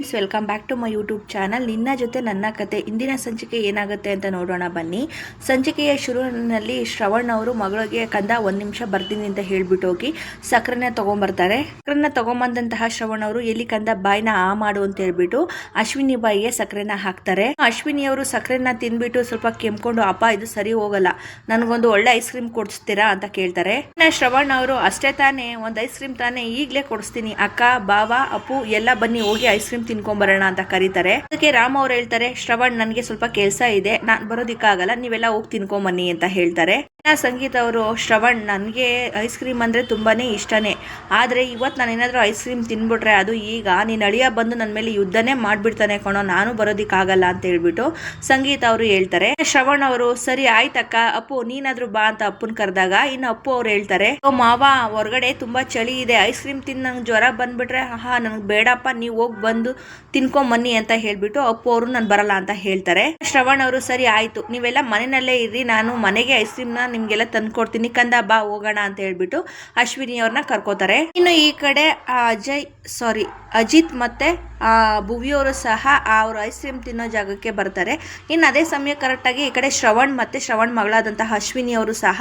Friends welcome back to my YouTube channel ನಿನ್ನ ಜೊತೆ ನನ್ನ ಕತೆ. ಇಂದಿನ ಸಂಚಿಕೆ ಏನಾಗುತ್ತೆ ಅಂತ ನೋಡೋಣ ಬನ್ನಿ. ಸಂಚಿಕೆಯ ಶುರುವಿನಲ್ಲಿ ಶ್ರವಣ್ ಅವರು ಮಗಳಿಗೆ ಕಂದ ಒಂದ್ ನಿಮಿಷ ಬರ್ತೀನಿ ಅಂತ ಹೇಳ್ಬಿಟ್ಟು ಹೋಗಿ ಸಕ್ಕರೆನ ತಗೊಂಬರ್ತಾರೆ. ಸಕ್ಕರೆನ ತಗೊಂಬಂದಂತಹ ಶ್ರವಣ್ ಅವರು ಎಲ್ಲಿ ಕಂದ ಬಾಯಿನ ಆ ಮಾಡು ಅಂತ ಹೇಳ್ಬಿಟ್ಟು ಅಶ್ವಿನಿ ಬಾಯಿಗೆ ಸಕ್ಕರೆನ ಹಾಕ್ತಾರೆ. ಅಶ್ವಿನಿ ಅವರು ಸಕ್ಕರೆನ ತಿನ್ಬಿಟ್ಟು ಸ್ವಲ್ಪ ಕೆಮ್ಕೊಂಡು, ಅಪ್ಪ, ಇದು ಸರಿ ಹೋಗಲ್ಲ. ನನಗೊಂದು ಒಳ್ಳೆ ಐಸ್ ಕ್ರೀಮ್ ಕೊಡಿಸ್ತೀರಾ? ಅಂತ ಕೇಳ್ತಾರೆ. ಶ್ರವಣ್ ಅವರು, ಅಷ್ಟೇ ತಾನೇ, ಒಂದ್ ಐಸ್ ಕ್ರೀಮ್ ತಾನೇ ಈಗ್ಲೇ ಕೊಡಿಸ್ತೀನಿ. ಅಕ್ಕ, ಬಾವ, ಅಪ್ಪು, ಎಲ್ಲ ಬನ್ನಿ, ಹೋಗಿ ಐಸ್ ಕ್ರೀಮ್ ತಿನ್ಕೊಂಬರೋಣ ಅಂತ ಕರೀತಾರೆ. ಅದಕ್ಕೆ ರಾಮ್ ಅವ್ರು ಹೇಳ್ತಾರೆ, ಶ್ರವಣ್, ನನಗೆ ಸ್ವಲ್ಪ ಕೆಲಸ ಇದೆ. ನಾನ್ ಬರೋದಿಕ್ಕಾಗಲ್ಲ, ನೀವೆಲ್ಲ ಹೋಗಿ ತಿನ್ಕೊಂಬನ್ನಿ ಅಂತ ಹೇಳ್ತಾರೆ. ಸಂಗೀತ ಅವರು, ಶ್ರವಣ್, ನನಗೆ ಐಸ್ ಕ್ರೀಮ್ ಅಂದ್ರೆ ತುಂಬಾನೇ ಇಷ್ಟನೇ. ಆದ್ರೆ ಇವತ್ತು ನಾನು ಏನಾದರೂ ಐಸ್ ಕ್ರೀಮ್ ತಿನ್ಬಿಟ್ರೆ ಅದು ಈಗ ನೀನು ಅಳಿಯ ಬಂದು ನನ್ನ ಮೇಲೆ ಯುದ್ಧನೇ ಮಾಡಿಬಿಡ್ತಾನೆ ಕಣೋ, ನಾನು ಬರೋದಿಕ್ಕಾಗಲ್ಲ ಅಂತ ಹೇಳ್ಬಿಟ್ಟು ಸಂಗೀತ ಅವರು ಹೇಳ್ತಾರೆ. ಶ್ರವಣ್ ಅವರು, ಸರಿ ಆಯ್ತಕ್ಕ, ಅಪ್ಪು, ನೀನಾದರೂ ಬಾ ಅಂತ ಅಪ್ಪನ ಕರೆದಾಗ ಇನ್ನು ಅಪ್ಪು ಅವ್ರು ಹೇಳ್ತಾರೆ, "ಓ ಮಾವ, ಹೊರಗಡೆ ತುಂಬಾ ಚಳಿ ಇದೆ ಐಸ್ ಕ್ರೀಮ್ ತಿಂದು ನಂಗೆ ಜ್ವರ ಬಂದ್ಬಿಟ್ರೆ ಹಾ ನನಗೆ ಬೇಡಪ್ಪ, ನೀವು ಹೋಗಿ ಬಂದು ತಿನ್ಕೊಂಬನ್ನಿ ಅಂತ ಹೇಳ್ಬಿಟ್ಟು ಅಪ್ಪು ಅವರು ನಾನು ಬರಲ್ಲ ಅಂತ ಹೇಳ್ತಾರೆ. ಶ್ರವಣ್ ಅವರು, ಸರಿ ಆಯ್ತು, ನೀವೆಲ್ಲ ಮನೆಯಲ್ಲೇ ಇರ್ರಿ, ನಾನು ಮನೆಗೆ ಐಸ್ ಕ್ರೀಮ್ನ ನಿಮ್ಗೆಲ್ಲ ತಂದ್ಕೊಡ್ತೀನಿ ಕಂದ ಬಾ, ಹೋಗೋಣ ಅಂತ ಹೇಳ್ಬಿಟ್ಟು ಅಶ್ವಿನಿ ಅವ್ರನ್ನ ಕರ್ಕೋತಾರೆ. ಇನ್ನು ಈ ಕಡೆ ಅಜಯ್ ಸಾರಿ ಅಜಿತ್ ಮತ್ತೆ, ಆ ಭುವಿಯವರು ಸಹ ಅವರು ಐಸ್ ಕ್ರೀಮ್ ತಿನ್ನೋ ಜಾಗಕ್ಕೆ ಬರ್ತಾರೆ. ಇನ್ನು ಅದೇ ಸಮಯ ಕರೆಕ್ಟಾಗಿ ಈ ಕಡೆ ಶ್ರವಣ್ ಮತ್ತೆ ಶ್ರವಣ್ ಮಗಳಾದಂತಹ ಅಶ್ವಿನಿ ಅವರು ಸಹ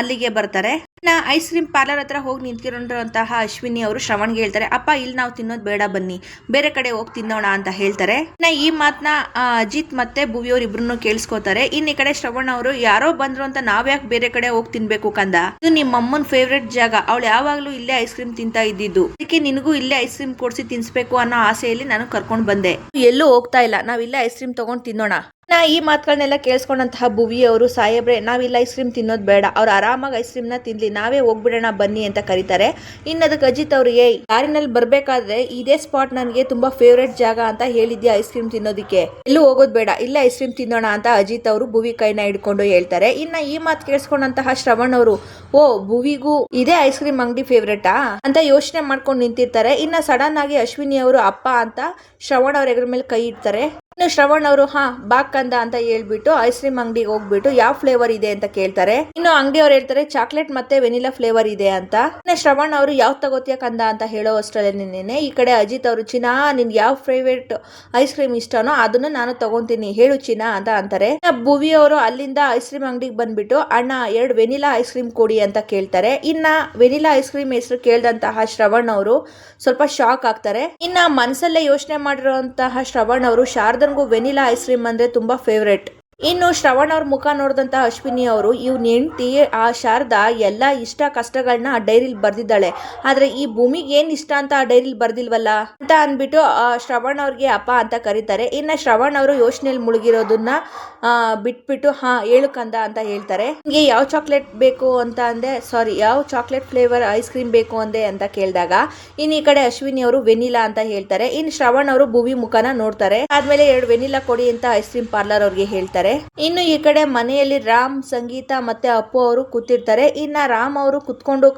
ಅಲ್ಲಿಗೆ ಬರ್ತಾರೆ. ಐಸ್ ಕ್ರೀಮ್ ಪಾರ್ಲರ್ ಹತ್ರ ಹೋಗಿ ನಿಂತ್ಕೊಂಡಿರುವಂತಹ ಅಶ್ವಿನಿ ಅವರು ಶ್ರವಣ್ಗೆ ಹೇಳ್ತಾರೆ, ಅಪ್ಪ, ಇಲ್ಲಿ ನಾವು ತಿನ್ನೋದು ಬೇಡ ಬನ್ನಿ, ಬೇರೆ ಕಡೆ ಹೋಗಿ ತಿನ್ನೋಣ ಅಂತ ಹೇಳ್ತಾರೆ. ಇನ್ನ ಈ ಮಾತನ್ನ ಅಜಿತ್ ಮತ್ತೆ ಭುವಿಯವ್ರು ಇಬ್ರು ಕೇಳಿಸ್ಕೋತಾರೆ. ಇನ್ ಈ ಕಡೆ ಶ್ರವಣ್ ಅವರು, ಯಾರೋ ಬಂದ್ರು ಅಂತ ನಾವ್ಯಾಕೆ ಬೇರೆ ಕಡೆ ಹೋಗಿ ತಿನ್ಬೇಕು ಕಂದ? ಇದು ನಿಮ್ಮ ಅಮ್ಮನ ಫೇವ್ರೆಟ್ ಜಾಗ. ಅವಳು ಯಾವಾಗ್ಲೂ ಇಲ್ಲೇ ಐಸ್ ಕ್ರೀಮ್ ತಿಂತಾ ಇದ್ದಿದ್ದು. ಅದಕ್ಕೆ ನಿನಗೂ ಇಲ್ಲೇ ಐಸ್ ಕ್ರೀಮ್ ಕೊಡ್ಸಿ ತಿನ್ಸ್ಬೇಕು ಅನ್ನೋ ಆಸೆಯಲ್ಲಿ ನಾನು ಕರ್ಕೊಂಡ್ ಬಂದೆ. ಎಲ್ಲೂ ಹೋಗ್ತಾ ಇಲ್ಲ. ನಾವ್ ಇಲ್ಲೇ ಐಸ್ ಕ್ರೀಮ್ ತಗೊಂಡ್ ತಿನ್ನೋಣ. ನಾ ಈ ಮಾತುಗಳನ್ನೆಲ್ಲ ಕೇಳಿಸ್ಕೊಂಡಂತಹ ಭುವಿ ಅವರು ಸಾಹೇಬ್ರೆ ನಾವಿಲ್ಲ ಐಸ್ ಕ್ರೀಮ್ ತಿನ್ನೋದು ಬೇಡ. ಅವ್ರು ಆರಾಮಾಗಿ ಐಸ್ ಕ್ರೀಮ್ನ ತಿನ್ಲಿ. ನಾವೇ ಹೋಗ್ಬಿಡೋಣ, ಬನ್ನಿ ಅಂತ ಕರೀತಾರೆ. ಇನ್ನು ಅದಕ್ಕೆ ಅಜಿತ್ ಅವ್ರಿಗೆ ಕಾರಿನಲ್ಲಿ ಬರಬೇಕಾದ್ರೆ ಇದೇ ಸ್ಪಾಟ್ ನನಗೆ ತುಂಬಾ ಫೇವ್ರೆಟ್ ಜಾಗ ಅಂತ ಹೇಳಿದ್ಯಾ ಐಸ್ ಕ್ರೀಮ್ ತಿನ್ನೋದಕ್ಕೆ? ಎಲ್ಲೂ ಹೋಗೋದು ಬೇಡ. ಇಲ್ಲ ಐಸ್ ಕ್ರೀಮ್ ತಿನ್ನೋಣ ಅಂತ ಅಜಿತ್ ಅವರು ಭುವಿ ಕೈನ ಹಿಡ್ಕೊಂಡು ಹೇಳ್ತಾರೆ. ಇನ್ನ ಈ ಮಾತು ಕೇಳಿಸ್ಕೊಂಡಂತಹ ಶ್ರವಣ್ ಅವರು, ಓ, ಭುವಿಗೂ ಇದೇ ಐಸ್ ಕ್ರೀಮ್ ಅಂಗಡಿ ಫೇವ್ರೇಟಾ ಅಂತ ಯೋಚನೆ ಮಾಡ್ಕೊಂಡು ನಿಂತಿರ್ತಾರೆ. ಇನ್ನ ಸಡನ್ ಆಗಿ ಅಶ್ವಿನಿ ಅವರು, ಅಪ್ಪ ಅಂತ ಶ್ರವಣ್ ಅವ್ರ ಎಗರ ಮೇಲೆ ಕೈ ಇಡ್ತಾರೆ. ಇನ್ನು ಶ್ರವಣ್ ಅವರು, ಹಾ ಬಾಕಂದ ಅಂತ ಹೇಳ್ಬಿಟ್ಟು ಐಸ್ ಕ್ರೀಮ್ ಅಂಗಡಿಗೆ ಹೋಗ್ಬಿಟ್ಟು ಯಾವ ಫ್ಲೇವರ್ ಇದೆ ಅಂತ ಕೇಳ್ತಾರೆ. ಇನ್ನು ಅಂಗಡಿ ಅವ್ರು ಹೇಳ್ತಾರೆ ಚಾಕ್ಲೇಟ್ ಮತ್ತೆ ವೆನಿಲಾ ಫ್ಲೇವರ್ ಇದೆ ಅಂತ. ಇನ್ನು ಶ್ರವಣ್ ಅವರು ಯಾವ ತಗೋತಿಯ ಕಂದ ಅಂತ ಹೇಳೋ ಅಷ್ಟರಲ್ಲೇನೆ ಈ ಕಡೆ ಅಜಿತ್ ಅವರು, ಚಿನಾ ನಿನ್ ಯಾವ ಫೇವ್ರೇಟ್ ಐಸ್ ಕ್ರೀಮ್ ಇಷ್ಟನೋ ಅದನ್ನ ನಾನು ತಗೊಂತೀನಿ, ಹೇಳು ಚಿನಾ ಅಂತ ಅಂತಾರೆ. ಭುವಿ ಅವರು, ಅಲ್ಲಿಂದ ಐಸ್ ಕ್ರೀಮ್ ಅಂಗಡಿಗೆ ಬಂದ್ಬಿಟ್ಟು ಅಣ್ಣ, ಎರಡು ವೆನಿಲಾ ಐಸ್ ಕ್ರೀಮ್ ಕೊಡಿ ಅಂತ ಕೇಳ್ತಾರೆ. ಇನ್ನ ವೆನಿಲಾ ಐಸ್ ಕ್ರೀಮ್ ಹೆಸರು ಕೇಳ್ದಂತಹ ಶ್ರವಣ್ ಅವರು ಸ್ವಲ್ಪ ಶಾಕ್ ಆಗ್ತಾರೆ. ಇನ್ನ ಮನಸ್ಸಲ್ಲೇ ಯೋಚನೆ ಮಾಡಿರುವಂತಹ ಶ್ರವಣ್ ಅವರು ಶಾರದನ್ಗೂ ವೆನಿಲಾ ಐಸ್ ಕ್ರೀಮ್ ಅಂದ್ರೆ ತುಂಬಾ ಫೇವ್ರೆಟ್ ಇನ್ನು ಶ್ರವಣ್ ಅವ್ರ ಮುಖ ನೋಡಿದಂತ ಅಶ್ವಿನಿ ಅವರು, ಇವ್ನ ಹೆಂಡತಿ ಆ ಶಾರದಾ ಎಲ್ಲ ಇಷ್ಟ ಕಷ್ಟಗಳನ್ನ ಆ ಡೈರಿಲಿ ಬರ್ದಿದ್ದಾಳೆ. ಆದ್ರೆ ಈ ಭೂಮಿಗೆ ಏನ್ ಇಷ್ಟ ಅಂತ ಆ ಡೈರಿಲಿ ಬರ್ದಿಲ್ವಲ್ಲ? ಅಂತ ಅನ್ಬಿಟ್ಟು ಆ ಶ್ರವಣ್ ಅವ್ರಿಗೆ ಅಪ್ಪ ಅಂತ ಕರೀತಾರೆ. ಇನ್ನ ಶ್ರವಣ್ ಅವರು ಯೋಚನೆಯಲ್ಲಿ ಮುಳುಗಿರೋದನ್ನ ಬಿಟ್ಬಿಟ್ಟು, ಹಾ, ಹೇಳು ಕಂದ ಅಂತ ಹೇಳ್ತಾರೆ. ನಿಮ್ಗೆ ಯಾವ ಚಾಕ್ಲೇಟ್ ಬೇಕು ಅಂತ ಅಂದೆ, ಸಾರಿ, ಯಾವ ಚಾಕ್ಲೇಟ್ ಫ್ಲೇವರ್ ಐಸ್ ಕ್ರೀಮ್ ಬೇಕು ಅಂದೆ ಅಂತ ಕೇಳಿದಾಗ ಇನ್ನು ಈ ಕಡೆ ಅಶ್ವಿನಿ ಅವರು ವೆನಿಲಾ ಅಂತ ಹೇಳ್ತಾರೆ. ಇನ್ ಶ್ರವಣ್ ಅವರು ಭೂಮಿ ಮುಖನ ನೋಡ್ತಾರೆ. ಆದ್ಮೇಲೆ ಎರಡು ವೆನಿಲಾ ಕೊಡಿ ಅಂತ ಐಸ್ ಕ್ರೀಮ್ ಪಾರ್ಲರ್ ಅವ್ರಿಗೆ ಹೇಳ್ತಾರೆ. ಇನ್ನು ಈ ಕಡೆ ಮನೆಯಲ್ಲಿ ರಾಮ್, ಸಂಗೀತ ಮತ್ತೆ ಅಪ್ಪು ಅವರು ಕೂತಿರ್ತಾರೆ. ಇನ್ನ ರಾಮ್ ಅವರು ಕುತ್ಕೊಂಡು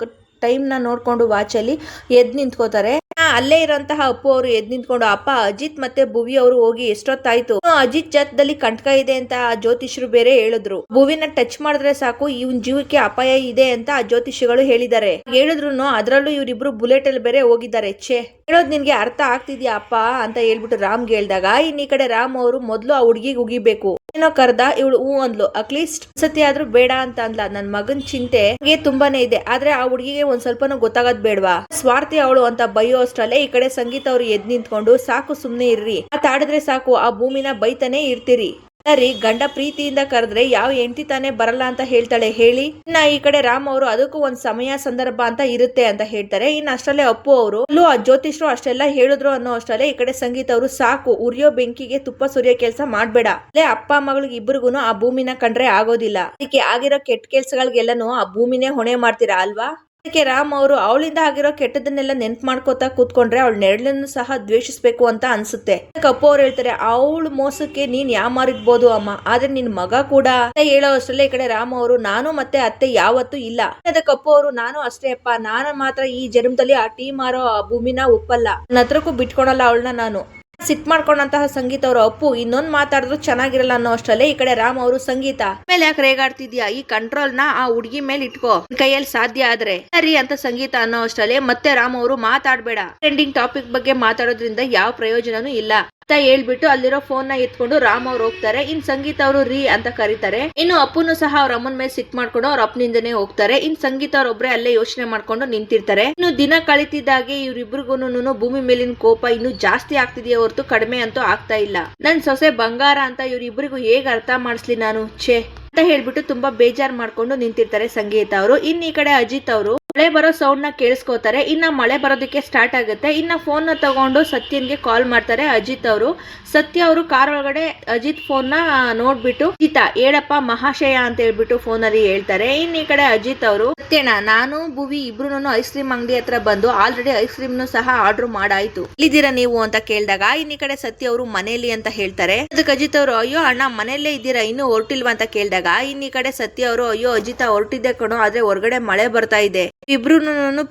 ಟೈಮ್ನ ನೋಡ್ಕೊಂಡು ವಾಚಲ್ಲಿ ಎದ್ ನಿಂತ್ಕೋತಾರೆ. ಅಲ್ಲೇ ಇರೋಂತಹ ಅಪ್ಪು ಅವರು ಎದ್ ನಿಂತ್ಕೊಂಡು, ಅಪ್ಪ, ಅಜಿತ್ ಮತ್ತೆ ಭುವಿ ಅವರು ಹೋಗಿ ಎಷ್ಟೊತ್ತಾಯ್ತು? ಅಜಿತ್ ಜಾತದಲ್ಲಿ ಕಂಟಕ ಇದೆ ಅಂತ ಆ ಜ್ಯೋತಿಷರು ಬೇರೆ ಹೇಳಿದ್ರು. ಭುವಿನ ಟಚ್ ಮಾಡಿದ್ರೆ ಸಾಕು, ಇವನ್ ಜೀವಕ್ಕೆ ಅಪಾಯ ಇದೆ ಅಂತ ಆ ಜ್ಯೋತಿಷಿಗಳು ಹೇಳಿದ್ದಾರೆ. ಹೇಳಿದ್ರು ಅದ್ರಲ್ಲೂ ಇವರಿಬ್ರು ಬುಲೆಟ್ ಅಲ್ಲಿ ಬೇರೆ ಹೋಗಿದ್ದಾರೆ. ಛೇ. ಹೇಳೋದ್ ನಿನಗೆ ಅರ್ಥ ಆಗ್ತಿದ್ಯಾ ಅಪ್ಪ ಅಂತ ಹೇಳ್ಬಿಟ್ಟು ರಾಮ್ ಹೇಳ್ದಾಗ ಇನ್ ಕಡೆ ರಾಮ್ ಅವರು ಮೊದ್ಲು ಆ ಹುಡುಗಿಗೆ ಉಗಿಬೇಕು. ಏನೋ ಕರ್ದ, ಇವಳು ಹೂ ಅಂದ್ಲು. ಅಟ್ಲೀಸ್ಟ್ ಸತಿ ಆದ್ರೂ ಬೇಡ ಅಂತ ಅಂದ್ಲ. ನನ್ ಮಗನ್ ಚಿಂತೆ ತುಂಬಾನೇ ಇದೆ. ಆದ್ರೆ ಆ ಹುಡುಗಿಗೆ ಒಂದ್ ಸ್ವಲ್ಪನೂ ಗೊತ್ತಾಗದ್ ಬೇಡ್ವಾ? ಸ್ವಾರ್ಥಿ ಅವಳು ಅಂತ ಬೈಯೋ ಅಷ್ಟಲ್ಲೇ ಈ ಕಡೆ ಸಂಗೀತ ಅವ್ರು ಎದ್ ನಿಂತ್ಕೊಂಡು ಸಾಕು ಸುಮ್ನೆ ಇರ್ರಿ. ಮಾತಾಡಿದ್ರೆ ಸಾಕು. ಆ ಭೂಮಿನ ಬೈತಾನೆ ಇರ್ತೀರಿ. ಸರಿ, ಗಂಡ ಪ್ರೀತಿಯಿಂದ ಕರೆದ್ರೆ ಯಾವ ಹೆಂಡತಿ ತಾನೇ ಬರಲ್ಲ ಅಂತ ಹೇಳ್ತಾಳೆ, ಹೇಳಿ. ಇನ್ನ ಈ ಕಡೆ ರಾಮ್ ಅವರು ಅದಕ್ಕೂ ಒಂದ್ ಸಮಯ ಸಂದರ್ಭ ಅಂತ ಇರುತ್ತೆ ಅಂತ ಹೇಳ್ತಾರೆ. ಇನ್ನ ಅಷ್ಟಲ್ಲೇ ಅಪ್ಪು ಅವರು ಅಲ್ಲೂ ಆ ಜ್ಯೋತಿಷ್ರು ಅಷ್ಟೆಲ್ಲ ಹೇಳಿದ್ರು ಅನ್ನೋ ಅಷ್ಟರಲ್ಲೇ ಈ ಕಡೆ ಸಂಗೀತ ಅವರು ಸಾಕು, ಉರಿಯೋ ಬೆಂಕಿಗೆ ತುಪ್ಪ ಸುರಿಯೋ ಕೆಲಸ ಮಾಡ್ಬೇಡ. ಅಲ್ಲೇ ಅಪ್ಪ, ಮಗಳಿಗೆ ಇಬ್ಬರಿಗೂ ಆ ಭೂಮಿನ ಕಂಡ್ರೆ ಆಗೋದಿಲ್ಲ. ಅದಕ್ಕೆ ಆಗಿರೋ ಕೆಟ್ಟ ಕೆಲ್ಸಗಳಿಗೆಲ್ಲನೂ ಆ ಭೂಮಿನೇ ಹೊಣೆ ಮಾಡ್ತೀರಾ ಅಲ್ವಾ? ಅದಕ್ಕೆ ರಾಮ್ ಅವರು ಅವಳಿಂದ ಆಗಿರೋ ಕೆಟ್ಟದನ್ನೆಲ್ಲ ನೆನ್ಪ್ ಮಾಡ್ಕೋತಾ ಕೂತ್ಕೊಂಡ್ರೆ ಅವಳ ನೆರಳನ್ನು ಸಹ ದ್ವೇಷಿಸ್ಬೇಕು ಅಂತ ಅನ್ಸುತ್ತೆ. ಕಪ್ಪು ಅವ್ರು ಹೇಳ್ತಾರೆ, ಅವಳು ಮೋಸಕ್ಕೆ ನೀನ್ ಯಾಮಾರಿರ್ಬೋದು ಅಮ್ಮ? ಆದ್ರೆ ನಿನ್ ಮಗ ಕೂಡ ಹೇಳೋ ಅಷ್ಟರಲ್ಲೇ ಈ ಕಡೆ ರಾಮ್ ಅವರು, ನಾನು ಮತ್ತೆ ಅತ್ತೆ ಯಾವತ್ತೂ ಇಲ್ಲ. ಅದಕ್ಕೆ ಕಪ್ಪು ಅವರು, ನಾನು ಅಷ್ಟೇ ಅಪ್ಪ. ನಾನು ಮಾತ್ರ ಈ ಜನ್ಮದಲ್ಲಿ ಆ ಟೀ ಮಾರೋ ಆ ಭೂಮಿನ ಒಪ್ಪಲ್ಲ ನನ್ನ ಹತ್ರಕ್ಕೂ ಬಿಟ್ಕೊಳಲ್ಲ ಅವಳನ್ನ ನಾನು. ಸಿಟ್ ಮಾಡ್ಕೊಂಡಂತಹ ಸಂಗೀತ ಅವರು ಅಪ್ಪು ಇನ್ನೊಂದ್ ಮಾತಾಡಿದ್ರು ಚೆನ್ನಾಗಿರಲ್ಲ ಅನ್ನೋ ಅಷ್ಟರಲ್ಲೇ ಈ ಕಡೆ ರಾಮ್ ಅವರು ಸಂಗೀತ. ಮೇಲೆ ಯಾಕೆ ರೇಗಾಡ್ತಿದ್ಯಾ? ಈ ಕಂಟ್ರೋಲ್ನ ಆ ಹುಡುಗಿ ಮೇಲೆ ಇಟ್ಕೋ. ಕೈಯಲ್ಲಿ ಸಾಧ್ಯ ಆದ್ರೆ. ಸರಿ ಅಂತ ಸಂಗೀತ ಅನ್ನೋ ಅಷ್ಟಲ್ಲೇ ಮತ್ತೆ ರಾಮ್ ಅವರು ಮಾತಾಡ್ಬೇಡ. ಟ್ರೆಂಡಿಂಗ್ ಟಾಪಿಕ್ ಬಗ್ಗೆ ಮಾತಾಡೋದ್ರಿಂದ ಯಾವ ಪ್ರಯೋಜನನೂ ಇಲ್ಲ. ಅಂತ ಹೇಳ್ಬಿಟ್ಟು ಅಲ್ಲಿರೋ ಫೋನ್ನ ಎತ್ಕೊಂಡು ರಾಮ್ ಅವ್ರು ಹೋಗ್ತಾರೆ. ಇನ್ ಸಂಗೀತ ಅವರು ರೀ ಅಂತ ಕರೀತಾರೆ. ಇನ್ನು ಅಪ್ಪನು ಸಹ ಅವ್ರ ಅಮ್ಮನ ಮೇಲೆ ಸಿಕ್ ಮಾಡ್ಕೊಂಡು ಅವ್ರ ಅಪ್ಪನಿಂದನೇ ಹೋಗ್ತಾರೆ. ಇನ್ ಸಂಗೀತ ಅವ್ರೊಬ್ರೆ ಅಲ್ಲೇ ಯೋಚನೆ ಮಾಡ್ಕೊಂಡು ನಿಂತಿರ್ತಾರೆ. ಇನ್ನು ದಿನ ಕಳಿತಿದ್ದಾಗೆ ಇವ್ರಿಬ್ರಿಗೂನು ಭೂಮಿ ಮೇಲಿನ ಕೋಪ ಇನ್ನು ಜಾಸ್ತಿ ಆಗ್ತಿದೆಯಾ ಹೊರತು ಕಡಿಮೆ ಅಂತೂ ಆಗ್ತಾ ಇಲ್ಲ. ನನ್ ಸೊಸೆ ಬಂಗಾರ ಅಂತ ಇವ್ರಿಬ್ರಿಗೂ ಹೇಗ್ ಅರ್ಥ ಮಾಡಿಸ್ಲಿ ನಾನು? ಛೇ ಅಂತ ಹೇಳ್ಬಿಟ್ಟು ತುಂಬಾ ಬೇಜಾರ್ ಮಾಡ್ಕೊಂಡು ನಿಂತಿರ್ತಾರೆ ಸಂಗೀತ ಅವರು. ಇನ್ ಈ ಕಡೆ ಅಜಿತ್ ಅವರು ಮಳೆ ಬರೋ ಸೌಂಡ್ನ ಕೇಳಿಸ್ಕೋತಾರೆ. ಇನ್ನ ಮಳೆ ಬರೋದಕ್ಕೆ ಸ್ಟಾರ್ಟ್ ಆಗುತ್ತೆ. ಇನ್ನ ಫೋನ್ನ ತಗೊಂಡು ಸತ್ಯನ್ಗೆ ಕಾಲ್ ಮಾಡ್ತಾರೆ ಅಜಿತ್ ಅವರು. ಸತ್ಯ ಅವರು ಕಾರ್ ಒಳಗಡೆ ಅಜಿತ್ ಫೋನ್ನ ನೋಡ್ಬಿಟ್ಟು ಅಜಿತ ಹೇಳಪ್ಪ, ಮಹಾಶಯ ಅಂತ ಹೇಳ್ಬಿಟ್ಟು ಫೋನ್ ಅಲ್ಲಿ ಹೇಳ್ತಾರೆ. ಇನ್ನ ಈ ಕಡೆ ಅಜಿತ್ ಅವರು ಸತ್ಯಣ ನಾನು, ಭುವಿ ಇಬ್ರು ಐಸ್ ಕ್ರೀಮ್ ಅಂಗಡಿ ಹತ್ರ ಬಂದು ಆಲ್ರೆಡಿ ಐಸ್ ಕ್ರೀಮ್ ನು ಸಹ ಆರ್ಡರ್ ಮಾಡಾಯ್ತು. ಇಲ್ಲಿದ್ದೀರಾ ನೀವು? ಅಂತ ಕೇಳಿದಾಗ ಇನ್ ಈ ಕಡೆ ಸತ್ಯ ಅವರು ಮನೇಲಿ ಅಂತ ಹೇಳ್ತಾರೆ. ಅದಕ್ಕೆ ಅಜಿತ್ ಅವರು, ಅಯ್ಯೋ ಅಣ್ಣ, ಮನೆಯಲ್ಲೇ ಇದ್ದೀರಾ? ಇನ್ನು ಹೊರಟಿಲ್ವಾ? ಅಂತ ಕೇಳಿದಾಗ ಇನ್ ಈ ಕಡೆ ಸತ್ಯ ಅವರು, ಅಯ್ಯೋ, ಅಜಿತ ಹೊರಟಿದ್ದೆ ಕಣೋ, ಆದ್ರೆ ಹೊರಗಡೆ ಮಳೆ ಬರ್ತಾ ಇದೆ. ಇಬ್ರು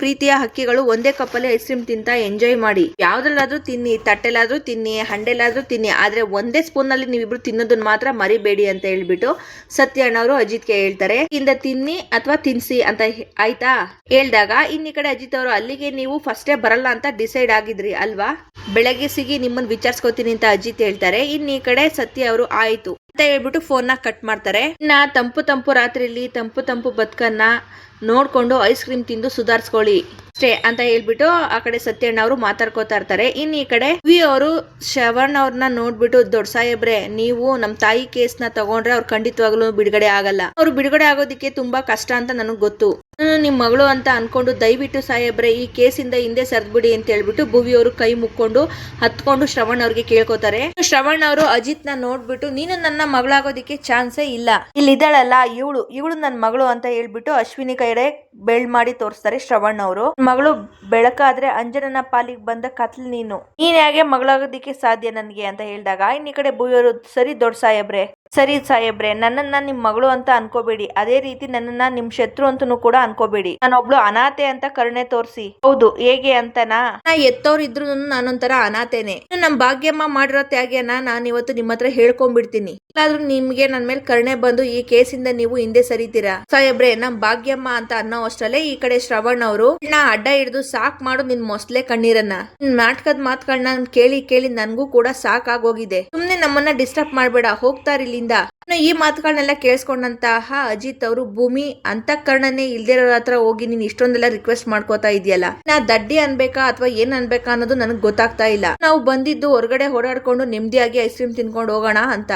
ಪ್ರೀತಿಯ ಹಕ್ಕಿಗಳು ಒಂದೇ ಕಪ್ಪಲ್ಲಿ ಐಸ್ ಕ್ರೀಮ್ ತಿಂತ ಎಂಜಾಯ್ ಮಾಡಿ. ಯಾವ್ದ್ರಲ್ಲಾದ್ರೂ ತಿನ್ನಿ ತಟ್ಟೆಲಾದ್ರೂ ತಿನ್ನಿ ಹಂಡೆಲಾದ್ರೂ ತಿನ್ನಿ, ಆದ್ರೆ ಒಂದೇ ಸ್ಪೂನ್ ಅಲ್ಲಿ ನೀವಿಬ್ರು ತಿನ್ನೋದನ್ನ ಮಾತ್ರ ಮರಿಬೇಡಿ ಅಂತ ಹೇಳ್ಬಿಟ್ಟು ಸತ್ಯ ಅಣ್ಣವರು ಅಜಿತ್ಗೆ ಹೇಳ್ತಾರೆ. ಇಂದ ತಿನ್ನಿ ಅಥವಾ ತಿನ್ಸಿ ಅಂತ ಆಯ್ತಾ? ಹೇಳ್ದಾಗ ಇನ್ ಈ ಕಡೆ ಅಜಿತ್ ಅವರು, ಅಲ್ಲಿಗೆ ನೀವು ಫಸ್ಟೇ ಬರಲ್ಲ ಅಂತ ಡಿಸೈಡ್ ಆಗಿದ್ರಿ, ಅಲ್ವಾ? ಬೆಳಗ್ಗೆ ಸಿಗಿ ನಿಮ್ಮನ್ನ ವಿಚಾರಿಸ್ಕೋತೀನಿ, ಅಂತ ಅಜಿತ್ ಹೇಳ್ತಾರೆ. ಇನ್ ಈ ಕಡೆ ಸತ್ಯ ಅವರು, ಆಯ್ತು ಅಂತ ಹೇಳ್ಬಿಟ್ಟು ಫೋನ್ನ ಕಟ್ ಮಾಡ್ತಾರೆ. ಇನ್ನ ತಂಪು ತಂಪು ರಾತ್ರಿಲಿ ತಂಪು ತಂಪು ಬದುಕನ್ನ ನೋಡ್ಕೊಂಡು ಐಸ್ ಕ್ರೀಮ್ ತಿಂದು ಸುಧಾರಿಸ್ಕೊಳ್ಳಿ. ಅಷ್ಟೇ ಅಂತ ಹೇಳ್ಬಿಟ್ಟು ಆ ಕಡೆ ಸತ್ಯಣ್ಣ ಅವರು ಮಾತಾಡ್ಕೋತಾ ಇರ್ತಾರೆ. ಇನ್ ಈ ಕಡೆ ವಿ ಅವರು ಶವರ್ಣ ಅವ್ರನ್ನ ನೋಡ್ಬಿಟ್ಟು, ದೊಡ್ಡ ಸಾಹೇಬ್ರೆ, ನೀವು ನಮ್ ತಾಯಿ ಕೇಸ್ನ ತಗೊಂಡ್ರೆ ಅವ್ರು ಖಂಡಿತವಾಗ್ಲೂ ಬಿಡುಗಡೆ ಆಗಲ್ಲ. ಅವ್ರು ಬಿಡುಗಡೆ ಆಗೋದಿಕ್ಕೆ ತುಂಬಾ ಕಷ್ಟ ಅಂತ ನನಗೆ ಗೊತ್ತು. ನಾನು ನಿಮ್ ಮಗಳು ಅಂತ ಅನ್ಕೊಂಡು ದಯವಿಟ್ಟು ಸಾಹೇಬ್ರೆ, ಈ ಕೇಸಿಂದ ಹಿಂದೆ ಸರ್ದ್ಬಿಡಿ ಅಂತ ಹೇಳ್ಬಿಟ್ಟು ಭುವಿ ಅವರು ಕೈ ಮುಕ್ಕೊಂಡು ಹತ್ಕೊಂಡು ಶ್ರವಣ್ ಅವ್ರಿಗೆ ಕೇಳ್ಕೊತಾರೆ. ಶ್ರವಣ್ ಅವರು ಅಜಿತ್ನ ನೋಡ್ಬಿಟ್ಟು, ನೀನು ನನ್ನ ಮಗಳಾಗೋದಿಕ್ಕೆ ಚಾನ್ಸೇ ಇಲ್ಲ. ಇಲ್ಲಿ ಇದ್ದಾಳಲ್ಲ ಇವಳು ಇವಳು ನನ್ನ ಮಗಳು ಅಂತ ಹೇಳ್ಬಿಟ್ಟು ಅಶ್ವಿನಿ ಕೈಡೆ ಬೆಳ್ ಮಾಡಿ ತೋರಿಸ್ತಾರೆ ಶ್ರವಣ್ ಅವರು. ಮಗಳು ಬೆಳಕಾದ್ರೆ ಅಂಜನನ ಪಾಲಿಗೆ ಬಂದ ಕತ್ಲ್ ನೀನು. ನೀನ್ ಹೇಗೆ ಮಗಳಾಗೋದಿಕ್ಕೆ ಸಾಧ್ಯ ನನ್ಗೆ ಅಂತ ಹೇಳಿದಾಗ ಇನ್ ಕಡೆ ಕಡೆ ಭುವಿಯವರು ಸರಿ ದೊಡ್ಡ ಸಾಹೇಬ್ರೆ. ಸರಿ ಸಾಹೇಬ್ರೆ, ನನ್ನನ್ನ ನಿಮ್ ಮಗಳು ಅಂತ ಅನ್ಕೋಬೇಡಿ. ಅದೇ ರೀತಿ ನನ್ನನ್ನ ನಿಮ್ ಶತ್ರು ಅಂತನೂ ಕೂಡ ಅನ್ಕೋಬೇಡಿ. ನಾನೊಬ್ಳು ಅನಾಥೆ ಅಂತ ಕರುಣೆ ತೋರಿಸಿ. ಹೌದು, ಹೇಗೆ ಅಂತನಾ? ನಾ ಎತ್ತವ್ರು ಇದ್ರು ನಾನೊಂಥರ ಅನಾಥೆನೆ. ನಮ್ ಭಾಗ್ಯಮ್ಮ ಮಾಡಿರೋ ತ್ಯಾಗ್ಯನ ನಾನು ಇವತ್ತು ನಿಮ್ ಹತ್ರ ಹೇಳ್ಕೊಂಡ್ಬಿಡ್ತೀನಿ. ಇಲ್ಲಾದ್ರೂ ನಿಮ್ಗೆ ನನ್ ಮೇಲೆ ಕರುಣೆ ಬಂದು ಈ ಕೇಸಿಂದ ನೀವು ಹಿಂದೆ ಸರಿತೀರಾ? ಸಾಹೇಬ್ರೆ, ನಮ್ ಭಾಗ್ಯಮ್ಮ ಅಂತ ಅನ್ನೋ ಅಷ್ಟರಲ್ಲೇ ಈ ಕಡೆ ಶ್ರವಣ್ ಅವರು ನಾ ಅಡ್ಡ ಹಿಡಿದು ಸಾಕ್ ಮಾಡು ನಿನ್ ಮೊಸಲೆ ಕಣ್ಣೀರನ್ನ. ನಿನ್ ನಾಟಕದ ಮಾತುಗಳನ್ನ ಕೇಳಿ ಕೇಳಿ ನನ್ಗೂ ಕೂಡ ಸಾಕಾಗೋಗಿದೆ. ಸುಮ್ನೆ ನಮ್ಮನ್ನ ಡಿಸ್ಟರ್ಬ್ ಮಾಡ್ಬೇಡ. ಹೋಗ್ತಾರ ಇಲ್ಲಿಂದ ಈ ಮಾತುಗಳನ್ನೆಲ್ಲ ಕೇಳಿಸ್ಕೊಂಡಂತಹ ಅಜಿತ್ ಅವರು, ಭೂಮಿ ಅಂತಃಕರಣನೇ ಇಲ್ದಿರೋ ಹತ್ರ ಹೋಗಿ ನೀನ್ ಇಷ್ಟೊಂದೆಲ್ಲ ರಿಕ್ವೆಸ್ಟ್ ಮಾಡ್ಕೋತಾ ಇದೆಯಲ್ಲ ನಾ ದಡ್ಡಿ ಅನ್ಬೇಕಾ ಅಥವಾ ಏನ್ ಅನ್ಬೇಕಾ ಅನ್ನೋದು ನನಗೆ ಗೊತ್ತಾಗ್ತಾ ಇಲ್ಲ. ನಾವು ಬಂದಿದ್ದು ಹೊರಗಡೆ ಓಡಾಡ್ಕೊಂಡು ನೆಮ್ಮದಿಯಾಗಿ ಐಸ್ ಕ್ರೀಮ್ ತಿನ್ಕೊಂಡು ಹೋಗೋಣ ಅಂತ.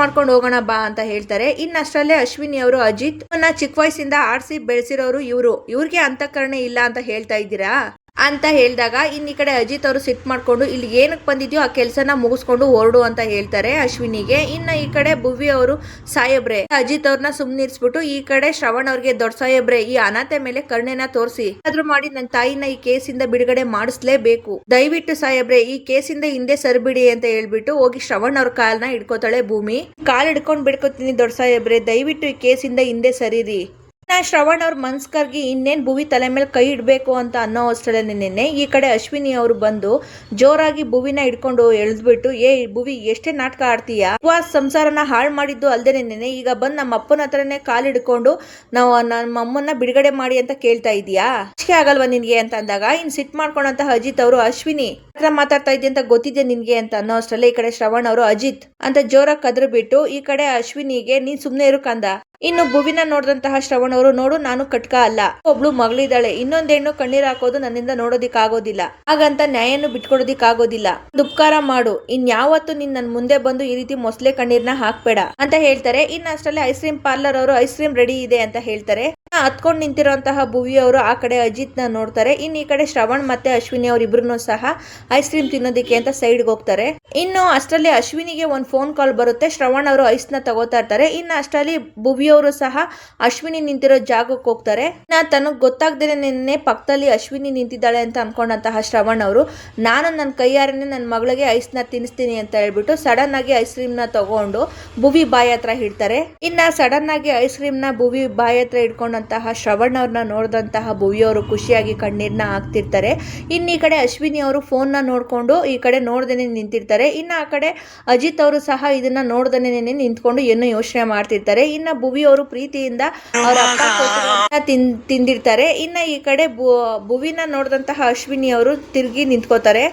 ಮಾಡ್ಕೊಂಡು ಹೋಗೋಣ ಬಾ ಅಂತ ಹೇಳ್ತಾರೆ. ಇನ್ನಷ್ಟರಲ್ಲೇ ಅಶ್ವಿನಿ ಅವರು, ಅಜಿತ್ ಚಿಕ್ಕ ವಯಸ್ಸಿಂದ ಆಡ್ಸಿ ಬೆಳೆಸಿರೋರು ಇವರು. ಇವ್ರಿಗೆ ಅಂತಃಕರಣೆ ಇಲ್ಲ ಅಂತ ಹೇಳ್ತಾ ಇದ್ದೀರಾ? ಅಂತ ಹೇಳಿದಾಗ, ಇನ್ ಈ ಕಡೆ ಅಜಿತ್ ಅವರು ಸಿಟ್ ಮಾಡ್ಕೊಂಡು ಇಲ್ಲಿ ಏನಕ್ಕೆ ಬಂದಿದ್ಯೋ ಆ ಕೆಲಸನ ಮುಗಿಸ್ಕೊಂಡು ಹೊರಡು ಅಂತ ಹೇಳ್ತಾರೆ ಅಶ್ವಿನಿಗೆ. ಇನ್ನ ಈ ಕಡೆ ಭುವಿ ಅವರು ಸಾಹೇಬ್ರೆ ಅಜಿತ್ ಅವ್ರನ್ನ ಸುಮ್ನಿರ್ಸ್ಬಿಟ್ಟು ಈ ಕಡೆ ಶ್ರವಣ್ ಅವ್ರಿಗೆ, ದೊಡ್ಡ ಸಾಹೇಬ್ರೆ ಈ ಅನಾಥೆ ಮೇಲೆ ಕರುಣೆನ ತೋರಿಸಿ. ಆದ್ರೂ ಮಾಡಿ ನನ್ನ ತಾಯಿನ ಈ ಕೇಸಿಂದ ಬಿಡುಗಡೆ ಮಾಡಿಸ್ಲೇಬೇಕು. ದಯವಿಟ್ಟು ಸಾಹೇಬ್ರೆ ಈ ಕೇಸಿಂದ ಹಿಂದೆ ಸರಿಬಿಡಿ ಅಂತ ಹೇಳ್ಬಿಟ್ಟು ಹೋಗಿ ಶ್ರವಣ್ ಅವ್ರ ಕಾಲ್ನ ಹಿಡ್ಕೋತಾಳೆ ಭೂಮಿ. ಕಾಲ್ ಹಿಡ್ಕೊಂಡು ಬಿಡ್ಕೋತೀನಿ ದೊಡ್ಡ ಸಾಹೇಬ್ರೆ ದಯವಿಟ್ಟು ಈ ಕೇಸಿಂದ ಹಿಂದೆ ಸರಿರಿ. ನಾ ಶ್ರವಣ್ ಅವ್ರ ಮನ್ಸ್ಕರ್ಗೆ ಇನ್ನೇನ್ ಭುವಿ ತಲೆ ಮೇಲೆ ಕೈ ಇಡಬೇಕು ಅಂತ ಅನ್ನೋ ಅಷ್ಟರಲ್ಲಿ ನಿನ್ನೆ ಈ ಕಡೆ ಅಶ್ವಿನಿ ಅವರು ಬಂದು ಜೋರಾಗಿ ಭುವಿನ ಹಿಡ್ಕೊಂಡು ಎಳ್ದ್ಬಿಟ್ಟು, ಏ, ಭುವಿ, ಎಷ್ಟೇ ನಾಟಕ ಆಡ್ತೀಯ? ಉಪವಾಸ ಸಂಸಾರನ ಹಾಳು ಮಾಡಿದ್ದು ಅಲ್ಲದೆ ನಿನ್ನೆ. ಈಗ ಬಂದು ನಮ್ಮ ಅಪ್ಪನ ಹತ್ರನೇ ಕಾಲು ಹಿಡ್ಕೊಂಡು ನಾವು ನಮ್ಮ ಅಮ್ಮನ್ನ ಬಿಡುಗಡೆ ಮಾಡಿ ಅಂತ ಕೇಳ್ತಾ ಇದೀಯಾ ಅಷ್ಟೇ ಆಗಲ್ವಾ ನಿನ್ಗೆ? ಅಂತ ಅಂದಾಗ, ಇನ್ ಸಿಟ್ ಮಾಡ್ಕೊಂಡಂತ ಅಜಿತ್ ಅವರು, ಅಶ್ವಿನಿ ಹತ್ರ ಮಾತಾಡ್ತಾ ಇದ್ದೆ ಅಂತ ಗೊತ್ತಿದೆ ನಿನ್ಗೆ? ಅಂತ ಅನ್ನೋ ಅಷ್ಟರಲ್ಲೇ ಈ ಕಡೆ ಶ್ರವಣ್ ಅವರು, ಅಜಿತ್ ಅಂತ ಜೋರಾಗಿ ಕದ್ರು ಬಿಟ್ಟು ಈ ಕಡೆ ಅಶ್ವಿನಿಗೆ ನೀನ್ ಸುಮ್ನೆ ಇರು ಕಂದ. ಇನ್ನು ಭುವಿನ ನೋಡಿದಂತಹ ಶ್ರವಣ್ ಅವರು ನೋಡು ನಾನು ಕಟ್ಕ ಅಲ್ಲ. ಒಬ್ಳು ಮಗಳಿದ್ದಾಳೆ ಇನ್ನೊಂದ್ ಹೆಣ್ಣು ಕಣ್ಣೀರ್ ಹಾಕೋದು ನನ್ನಿಂದ ನೋಡೋದಿಕ್ ಆಗೋದಿಲ್ಲ ಹಾಗಂತ ನ್ಯಾಯನು ಬಿಟ್ಕೊಡೋದಿಕ್ ಆಗೋದಿಲ್ಲ ದುಪ್ಕಾರ ಮಾಡು ಇನ್ ಯಾವತ್ತು ನೀನ್ ನನ್ ಮುಂದೆ ಬಂದು ಈ ರೀತಿ ಮೊಸಳೆ ಕಣ್ಣೀರ್ನ ಹಾಕ್ಬೇಡ. ಅಂತ ಹೇಳ್ತಾರೆ. ಇನ್ ಅಷ್ಟರಲ್ಲಿ ಐಸ್ ಕ್ರೀಮ್ ಪಾರ್ಲರ್ ಅವರು ಐಸ್ ಕ್ರೀಮ್ ರೆಡಿ ಇದೆ ಅಂತ ಹೇಳ್ತಾರೆ. ಹತ್ಕೊಂಡ್ ನಿಂತಿರುವಂತಹ ಭುವಿ ಅವರು ಆ ಕಡೆ ಅಜಿತ್ನ ನೋಡ್ತಾರೆ. ಇನ್ನು ಈ ಕಡೆ ಶ್ರವಣ್ ಮತ್ತೆ ಅಶ್ವಿನಿ ಅವರಿಬ್ರು ಸಹ ಐಸ್ ಕ್ರೀಮ್ ತಿನ್ನೋದಿಕ್ಕೆ ಅಂತ ಸೈಡ್ ಹೋಗ್ತಾರೆ. ಇನ್ನು ಅಷ್ಟರಲ್ಲಿ ಅಶ್ವಿನಿಗೆ ಒಂದು ಫೋನ್ ಕಾಲ್ ಬರುತ್ತೆ. ಶ್ರವಣ್ ಅವರು ಐಸ್ನ ತಗೋತಾ ಇರ್ತಾರೆ. ಇನ್ನು ಅಷ್ಟರಲ್ಲಿ ಭುವಿ ಅವರು ಸಹ ಅಶ್ವಿನಿ ನಿಂತಿರೋ ಜಾಗಕ್ಕೆ ಹೋಗ್ತಾರೆ. ನಾ ತನಗ್ ಗೊತ್ತಾಗ್ದೇನೆ ನಿನ್ನೆ ಪಕ್ಕದಲ್ಲಿ ಅಶ್ವಿನಿ ನಿಂತಿದ್ದಾಳೆ ಅಂತ ಅನ್ಕೊಂಡಂತಹ ಶ್ರವಣ್ ಅವರು, ನಾನು ನನ್ನ ಕೈಯಾರನೆ ನನ್ನ ಮಗಳಿಗೆ ಐಸ್ನ ತಿನ್ನಿಸ್ತೀನಿ ಅಂತ ಹೇಳ್ಬಿಟ್ಟು ಸಡನ್ ಆಗಿ ಐಸ್ ಕ್ರೀಮ್ನ ತಗೊಂಡು ಭುವಿ ಬಾಯಿ ಹತ್ರ ಹಿಡ್ತಾರೆ ಇನ್ನ ಸಡನ್ ಆಗಿ ಐಸ್ ಕ್ರೀಮ್ನ ಭುವಿ ಬಾಯಿ ಹತ್ರ ಹಿಡ್ಕೊಂಡಂತ ಇರುವಂತಹ ಶ್ರವಣ್ ಅವ್ರನ್ನ ನೋಡಿದಂತಹ ಭುವಿಯವರು ಖುಷಿಯಾಗಿ ಕಣ್ಣೀರನ್ನ ಹಾಕ್ತಿರ್ತಾರೆ. ಇನ್ನು ಈ ಕಡೆ ಅಶ್ವಿನಿ ಅವರು ಫೋನ್ನ ನೋಡಿಕೊಂಡು ಈ ಕಡೆ ನೋಡ್ದೇನೆ ನಿಂತಿರ್ತಾರೆ. ಇನ್ನು ಆ ಕಡೆ ಅಜಿತ್ ಅವರು ಸಹ ಇದನ್ನ ನೋಡ್ದೇನೆ ನಿಂತ್ಕೊಂಡು ಏನೋ ಯೋಚನೆ ಮಾಡ್ತಿರ್ತಾರೆ. ಇನ್ನು ಭುವಿ ಅವರು ಪ್ರೀತಿಯಿಂದ ಅವರ ಅಪ್ಪ ತಿಂದಿರ್ತಾರೆ. ಇನ್ನು ಈ ಕಡೆ ಭುವಿನ ನೋಡಿದಂತಹ ಅಶ್ವಿನಿ ಅವರು ತಿರುಗಿ ನಿಂತ್ಕೋತಾರೆ.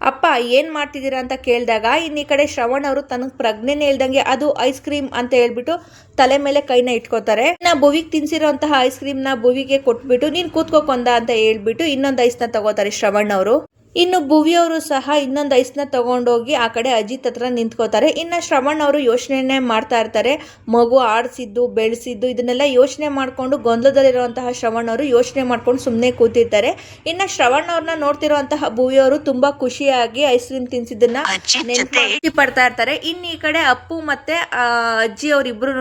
ಅಪ್ಪ, ಏನು ಮಾಡ್ತಿದ್ದೀರಾ ಅಂತ ಕೇಳಿದಾಗ, ಇನ್ನು ಈ ಕಡೆ ಶ್ರವಣ್ ಅವರು ತನಗೆ ಪ್ರಜ್ಞೆನೇ ಇಲ್ದಂಗೆ ಅದು ಐಸ್ ಕ್ರೀಮ್ ಅಂತ ಹೇಳ್ಬಿಟ್ಟು ತಲೆ ಮೇಲೆ ಕೈನ ಇಟ್ಕೋತಾರೆ. ನಾ ಭುವಿಗೆ ತಿನ್ಸಿರೋಂತಹ ಐಸ್ ಕ್ರೀಮ್ನ ಭುವಿಗೆ ಕೊಟ್ಬಿಟ್ಟು ನೀನು ಕೂತ್ಕೋಕೊಂದ ಅಂತ ಹೇಳ್ಬಿಟ್ಟು ಇನ್ನೊಂದು ಐಸ್ನ ತಗೋತಾರೆ ಶ್ರವಣ್ ಅವರು. ಇನ್ನು ಭುವಿ ಅವರು ಸಹ ಇನ್ನೊಂದು ಐಸ್ನ ತಗೊಂಡೋಗಿ ಆ ಕಡೆ ಅಜಿತ್ ಹತ್ರ ನಿಂತ್ಕೋತಾರೆ ಇನ್ನು ಶ್ರವಣ್ ಅವರು ಯೋಚನೆ ಮಾಡ್ತಾ ಇರ್ತಾರೆ. ಮಗು ಆಡಿಸಿದ್ದು ಬೆಳೆಸಿದ್ದು ಇದನ್ನೆಲ್ಲ ಯೋಚನೆ ಮಾಡಿಕೊಂಡು ಗೊಂದಲದಲ್ಲಿರುವಂತಹ ಶ್ರವಣ್ ಅವರು ಯೋಚನೆ ಮಾಡ್ಕೊಂಡು ಸುಮ್ಮನೆ ಕೂತಿರ್ತಾರೆ. ಇನ್ನು ಶ್ರವಣ್ ಅವ್ರನ್ನ ನೋಡ್ತಿರುವಂತಹ ಭುವಿ ಅವರು ತುಂಬಾ ಖುಷಿಯಾಗಿ ಐಸ್ ಕ್ರೀಮ್ ತಿನ್ಸಿದ್ದನ್ನ ನೆನ್ಪು ಪಡ್ತಾ ಇರ್ತಾರೆ. ಇನ್ನು ಈ ಕಡೆ ಅಪ್ಪು ಮತ್ತೆ ಅಜ್ಜಿ ಅವ್ರಿಬ್ರು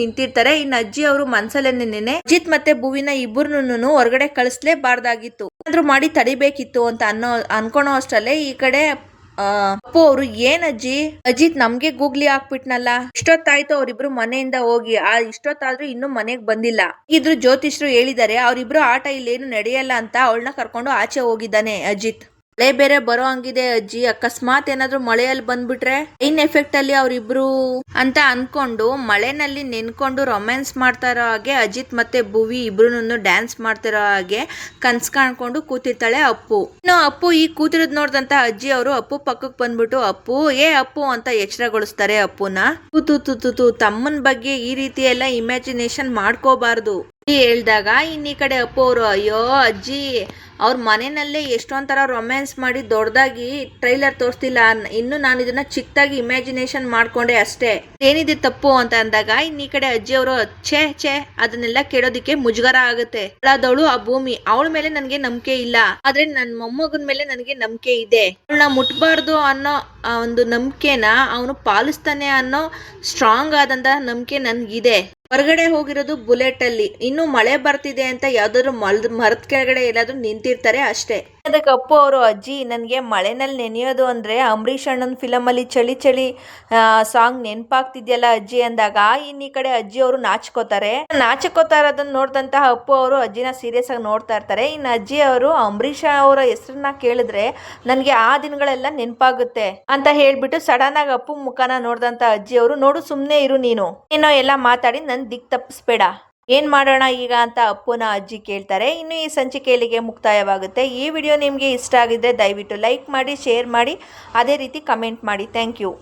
ನಿಂತಿರ್ತಾರೆ. ಇನ್ನು ಅಜ್ಜಿ ಅವರು ಮನ್ಸಲ್ಲೇ ನೆನೆ ಅಜಿತ್ ಮತ್ತೆ ಭುವಿನ ಇಬ್ಬರು ಹೊರಗಡೆ ಕಳಿಸ್ಲೇಬಾರ್ದಾಗಿತ್ತು. ಏನಾದ್ರೂ ಮಾಡಿ ತಡಿಬೇಕಿತ್ತು ಅಂತ ಅನ್ನೋ, ಅನ್ಕೊಳೋ ಅಷ್ಟರಲ್ಲೇ ಈ ಕಡೆ ಅಪ್ಪು ಅವರು, ಏನ್ ಅಜ್ಜಿ? ಅಜಿತ್ ನಮ್ಗೆ ಗೂಗ್ಲಿ ಹಾಕ್ಬಿಟ್ನಲ್ಲ. ಇಷ್ಟೊತ್ತಾಯ್ತು ಅವ್ರಿಬ್ರು ಮನೆಯಿಂದ ಹೋಗಿ. ಆ, ಇಷ್ಟೊತ್ತಾದ್ರೂ ಇನ್ನೂ ಮನೆಗ್ ಬಂದಿಲ್ಲ. ಇದ್ರು ಜ್ಯೋತಿಷ್ರು ಹೇಳಿದ್ದಾರೆ, ಅವ್ರಿಬ್ರು ಆಟ ಇಲ್ಲೇನು ನಡೆಯಲ್ಲ ಅಂತ ಅವಳನ್ನ ಕರ್ಕೊಂಡು ಆಚೆ ಹೋಗಿದ್ದಾನೆ ಅಜಿತ್. ಮಳೆ ಬೇರೆ ಬರೋ ಹಂಗಿದೆ ಅಜ್ಜಿ. ಅಕಸ್ಮಾತ್ ಏನಾದ್ರು ಮಳೆಯಲ್ಲಿ ಬಂದ್ಬಿಟ್ರೆ ಇನ್ ಎಫೆಕ್ಟ್ ಅಲ್ಲಿ ಅವ್ರಿಬ್ರು? ಅಂತ ಅನ್ಕೊಂಡು ಮಳೆನಲ್ಲಿ ನೆನ್ಕೊಂಡು ರೊಮ್ಯಾನ್ಸ್ ಮಾಡ್ತಾ ಇರೋ ಹಾಗೆ ಅಜಿತ್ ಮತ್ತೆ ಭುವಿ ಇಬ್ರು ಡ್ಯಾನ್ಸ್ ಮಾಡ್ತಿರೋ ಹಾಗೆ ಕನ್ಸ್ ಕಾಣ್ಕೊಂಡು ಕೂತಿರ್ತಾಳೆ ಅಪ್ಪು. ಇನ್ನು ಅಪ್ಪು ಈ ಕೂತಿರೋದ್ ನೋಡ್ದಂತ ಅಜ್ಜಿ ಅವರು ಅಪ್ಪು ಪಕ್ಕಕ್ಕೆ ಬಂದ್ಬಿಟ್ಟು, ಅಪ್ಪು, ಏ ಅಪ್ಪು ಅಂತ ಎಚ್ಚರಗೊಳಿಸ್ತಾರೆ ಅಪ್ಪುನ. ತು ತು ತು ತಮ್ಮನ್ ಬಗ್ಗೆ ಈ ರೀತಿ ಎಲ್ಲ ಇಮ್ಯಾಜಿನೇಷನ್ ಮಾಡ್ಕೋಬಾರ್ದು. ಹೇಳ್ದಾಗ ಇನ್ನಿ ಈ ಕಡೆ ಅಪ್ಪು ಅವರು, ಅಯ್ಯೋ ಅಜ್ಜಿ, ಅವ್ರ ಮನೆಯಲ್ಲೇ ಎಷ್ಟೊಂಥರ ರೊಮ್ಯಾನ್ಸ್ ಮಾಡಿ ದೊಡ್ಡದಾಗಿ ಟ್ರೈಲರ್ ತೋರಿಸ್ತಿಲ್ಲ. ಇನ್ನು ನಾನು ಇದನ್ನ ಚಿಕ್ಕದಾಗಿ ಇಮ್ಯಾಜಿನೇಷನ್ ಮಾಡ್ಕೊಂಡೆ ಅಷ್ಟೇ. ಏನಿದೆ ತಪ್ಪು ಅಂತ ಅಂದಾಗ ಇನ್ನಿ ಈ ಕಡೆ ಅಜ್ಜಿ ಅವರು, ಛೇ ಛೇ, ಅದನ್ನೆಲ್ಲ ಕೇಳೋದಿಕ್ಕೆ ಮುಜುಗರ ಆಗುತ್ತೆ. ಅವಳು ಆ ಭೂಮಿ. ಅವಳ ಮೇಲೆ ನನಗೆ ನಂಬಿಕೆ ಇಲ್ಲ. ಆದ್ರೆ ನನ್ನ ಮೊಮ್ಮಗನ ಮೇಲೆ ನನಗೆ ನಂಬಿಕೆ ಇದೆ. ಅವಳನ್ನ ಮುಟ್ಬಾರ್ದು ಅನ್ನೋ ಒಂದು ನಂಬಿಕೆನ ಅವನು ಪಾಲಿಸ್ತಾನೆ ಅನ್ನೋ ಸ್ಟ್ರಾಂಗ್ ಆದಂತಹ ನಂಬಿಕೆ ನನ್ಗಿದೆ. ಹೊರಗಡೆ ಹೋಗಿರೋದು ಬುಲೆಟ್ ಅಲ್ಲಿ ಇನ್ನು ಮಳೆ ಬರ್ತಿದೆ ಅಂತ ಯಾವ್ದಾದ್ರು ಮರದ ಕೆಳಗಡೆ ಎಲ್ಲಾದ್ರೂ ನಿಂತಿರ್ತಾರೆ ಅಷ್ಟೇ. ಅದಕ್ಕೆ ಅಪ್ಪು ಅವರು ಅಜ್ಜಿ, ನನಗೆ ಮಳೆನಲ್ಲಿ ನೆನೆಯೋದು ಅಂದರೆ ಅಂಬರೀಷ್ ಅಣ್ಣನ ಫಿಲಮಲ್ಲಿ ಚಳಿ ಚಳಿ ಸಾಂಗ್ ನೆನಪಾಗ್ತಿದ್ಯಲ್ಲ ಅಜ್ಜಿ ಅಂದಾಗ ಇನ್ನೀ ಕಡೆ ಅಜ್ಜಿ ಅವರು ನಾಚ್ಕೋತಾರೆ. ನಾಚ್ಕೋತಾ ಇರೋದನ್ನ ನೋಡಿದಂತಹ ಅಪ್ಪು ಅವರು ಅಜ್ಜಿನ ಸೀರಿಯಸ್ ಆಗಿ ನೋಡ್ತಾ ಇರ್ತಾರೆ. ಇನ್ನು ಅಜ್ಜಿ ಅವರು ಅಂಬರೀಷ್ ಅವರ ಹೆಸರನ್ನ ಕೇಳಿದ್ರೆ ನನಗೆ ಆ ದಿನಗಳೆಲ್ಲ ನೆನಪಾಗುತ್ತೆ ಅಂತ ಹೇಳ್ಬಿಟ್ಟು ಸಡನ್ ಆಗಿ ಅಪ್ಪು ಮುಖನ ನೋಡ್ದಂತ ಅಜ್ಜಿ ಅವರು, ನೋಡು ಸುಮ್ಮನೆ ಇರು ನೀನು. ಏನೋ ಎಲ್ಲ ಮಾತಾಡಿ ನನ್ನ ದಿಕ್ ತಪ್ಪಿಸ್ಬೇಡ. ಏನ್ ಮಾಡೋಣ ಈಗ ಅಂತ ಅಪ್ಪುನ ಅಜ್ಜಿ ಕೇಳ್ತಾರೆ. ಇನ್ನು ಈ ಸಂಚಿಕೆಯಲ್ಲಿಗೆ ಮುಕ್ತಾಯವಾಗುತ್ತೆ. ಈ ವಿಡಿಯೋ ನಿಮಗೆ ಇಷ್ಟ ಆಗಿದ್ದರೆ ದಯವಿಟ್ಟು ಲೈಕ್ ಮಾಡಿ, ಶೇರ್ ಮಾಡಿ, ಅದೇ ರೀತಿ ಕಮೆಂಟ್ ಮಾಡಿ. Thank you.